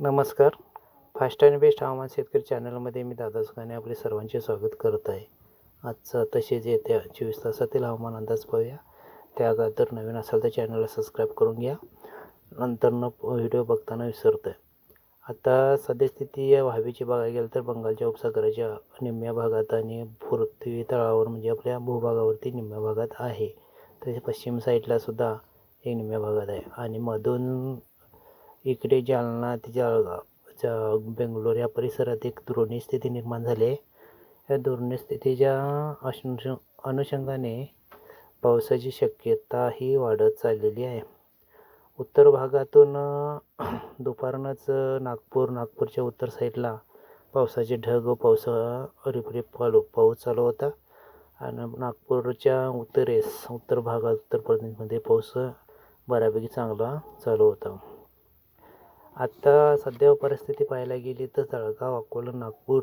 नमस्कार. Fast and best हवामान शेतकरी चॅनलमध्ये मी दादा सुखाने आपले सर्वांचे स्वागत करत आहे. आजचं तसेच येत्या चोवीस तासातील हवामान अंदाज पाहूया. त्या अगोदर नवीन असाल तर चॅनलला सबस्क्राईब करून घ्या. नंतरनं व्हिडिओ बघताना विसरत आहे आता सद्यस्थिती या व्हावीची बघायला गेलं तर बंगालच्या उपसागराच्या निम्म्या भागात आणि पृथ्वी तळावर म्हणजे आपल्या भूभागावरती निम्म्या भागात आहे. तसे पश्चिम साईडला सुद्धा एक निम्म्या भागात आहे. आणि मधून इकडे जालना ते जळगाव च बेंगलोर या परिसरात एक दुर्णी स्थिती निर्माण झाली आहे. या दुर्णी स्थितीच्या अनुष अनुषंगाने पावसाची शक्यता ही वाढत चाललेली आहे. उत्तर भागातून दुपारनंच नागपूर नागपूरच्या उत्तर साईडला पावसाचे ढग व पावसा रिपरिप चालू पाऊस चालू होता. आणि नागपूरच्या उत्तरेस उत्तर भागात उत्तर प्रदेशमध्ये पाऊस बऱ्यापैकी चांगला चालू होता. आत्ता सध्या परिस्थिती पाहायला गेली तर जळगाव अकोला नागपूर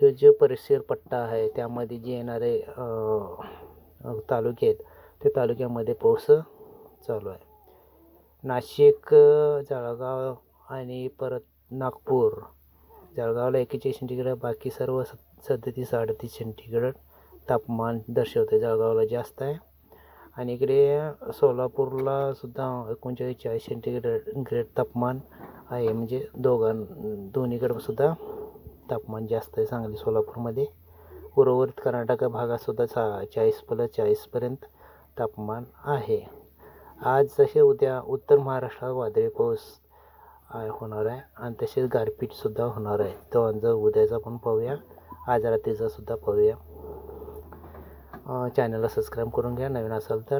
हे जे परिसर पट्टा आहे त्यामध्ये जे येणारे तालुके आहेत ते तालुक्यामध्ये पाऊस चालू आहे. नाशिक जळगाव आणि परत नागपूर. जळगावला एकेचाळीस सेंटीग्रेड बाकी सर्व स सदतीस अडतीस सेंटीग्रेड तापमान दर्शवते जळगावला जास्त आहे. आणि इकडे सोलापूरला सुद्धा एकोणचाळीस चाळीस सेंटीग्रेड ग्रेड तापमान आहे. म्हणजे दोघां दोन्हीकडं सुद्धा तापमान जास्त आहे सांगली सोलापूरमध्ये. उर्वरित कर्नाटक भागातसुद्धा चा चाळीस प्लस चाळीसपर्यंत तापमान आहे. आज जसे उद्या उत्तर महाराष्ट्रात वादळी पाऊस होणार आहे आणि तसेच गारपीटसुद्धा होणार आहे. तो अंदाज उद्याचा पण पाहूया. आज रात्रीचासुद्धा पाहूया. चॅनलला सबस्क्राईब करून घ्या नवीन असाल तर.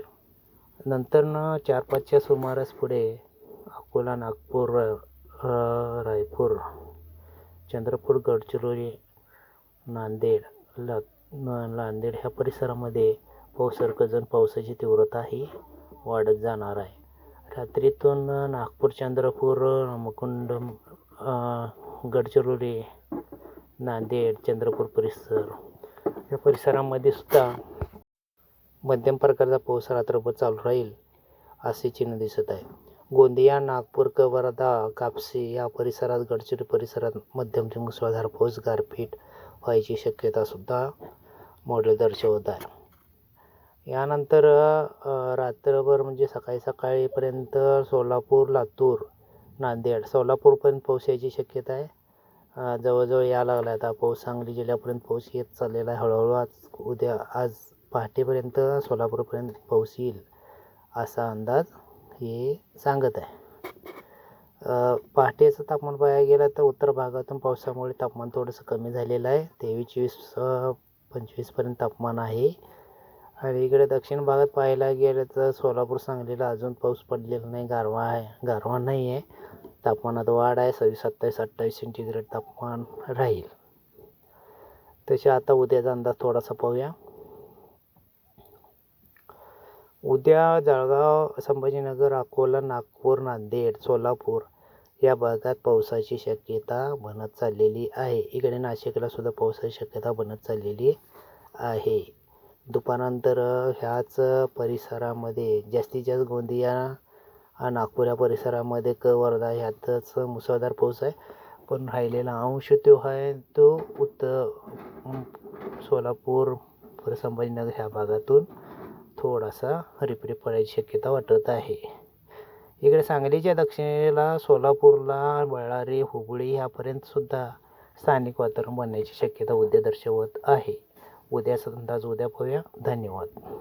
नंतर न चार पाचच्या सुमारास पुढे अकोला नागपूर रायपूर चंद्रपूर गडचिरोली नांदेड ला नांदेड ह्या परिसरामध्ये पावसारखं पावसाची तीव्रता ही वाढत जाणार आहे. रात्रीतून नागपूर चंद्रपूर मुकुंड गडचिरोली नांदेड चंद्रपूर परिसर या परिसरामध्ये सुद्धा मध्यम प्रकारचा पाऊस रात्रभर चालू राहील असे चिन्ह दिसत आहे. गोंदिया नागपूर क वर्धा कापसी या परिसरात गडचिरोली परिसरात मध्यम ते मुसळधार पाऊस गारपीट व्हायची शक्यता सुद्धा मॉडेल दर्शवत आहे. यानंतर रात्रभर म्हणजे सकाळी सकाळीपर्यंत सोलापूर लातूर नांदेड सोलापूरपर्यंत पाऊस यायची शक्यता आहे. जवळजवळ या लागला आता पाऊस सांगली जिल्ह्यापर्यंत पाऊस येत चाललेला आहे. हळूहळू आज उद्या आज पहाटेपर्यंत सोलापूरपर्यंत पाऊस येईल असा अंदाज हे सांगत आहे. पहाटेचं तापमान पाहायला गेलं तर उत्तर भागातून पावसामुळे तापमान थोडंसं कमी झालेलं आहे. तेवीस चोवीस पंचवीसपर्यंत तापमान आहे. आणि इकडे दक्षिण भागात पाहायला गेलं तर सोलापूर सांगलीला अजून पाऊस पडलेला नाही गारवा आहे गारवा नाही आहे. तापमानात वाढ आहे सव्वीस सत्तावीस अठ्ठावीस सेंटीग्रेड तापमान राहील. तसे आता उद्याचा अंदाज थोडासा पाहूया. उद्या जळगाव संभाजीनगर अकोला नागपूर नांदेड सोलापूर या भागात पावसाची शक्यता बनत चाललेली आहे. इकडे नाशिकला सुद्धा पावसाची शक्यता बनत चाललेली आहे. दुपारनंतर ह्याच परिसरामध्ये जास्तीत जास्त गोंदिया नागपूर या परिसरामध्ये क वर्धा ह्यातच मुसळधार पाऊस आहे. पण राहिलेला अंश तो आहे तो उत्तर सोलापूर संभाजीनगर ह्या भागातून थोडासा रिपरिप पडायची शक्यता वाटत आहे. इकडे सांगलीच्या दक्षिणेला सोलापूरला बळारी हुबळी ह्यापर्यंत सुद्धा स्थानिक वातावरण बनण्याची शक्यता उद्या दर्शवत आहे. उद्याचा अंदाज उद्या पाहूया. धन्यवाद.